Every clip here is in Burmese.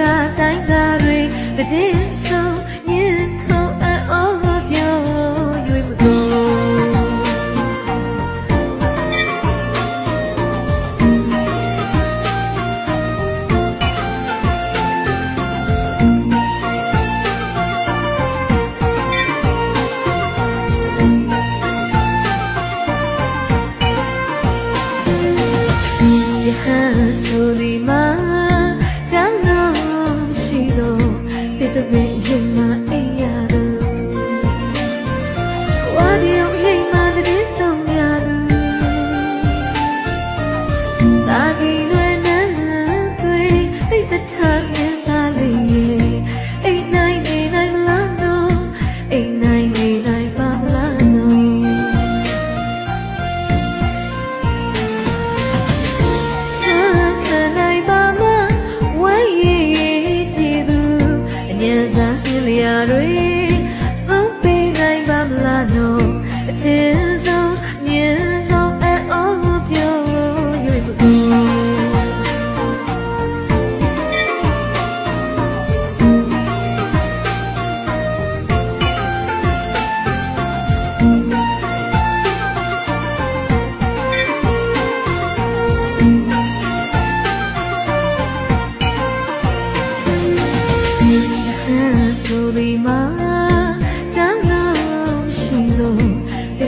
ကတိုင်းသားတွေပတင်းစ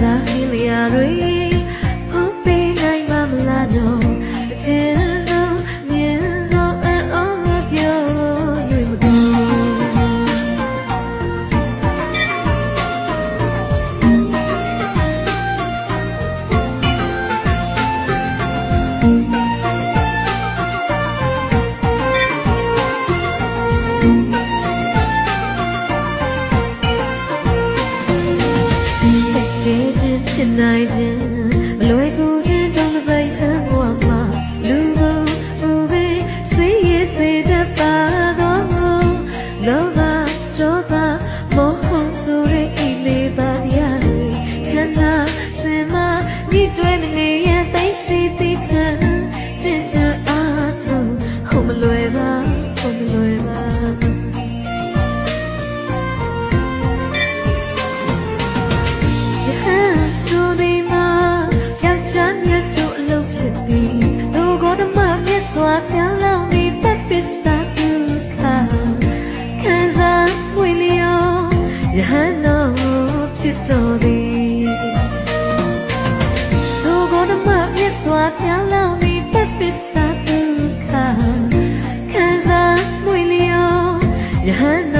Zahil ya rei ဆိုရဲအိလေးပါရရီခန္ဓာစင်မဒီတွေ့မနေရင်သိစီတိခံချစ်ချအားသူဟိုမလွယ်ပါဟိုမလွယ်ပါ သည်သူကိုယ်တမမြစ်စွာဖြာလောင်းသည်ပပစ္စာဒုက္ခခံစားမွေလျောယဟန္တာ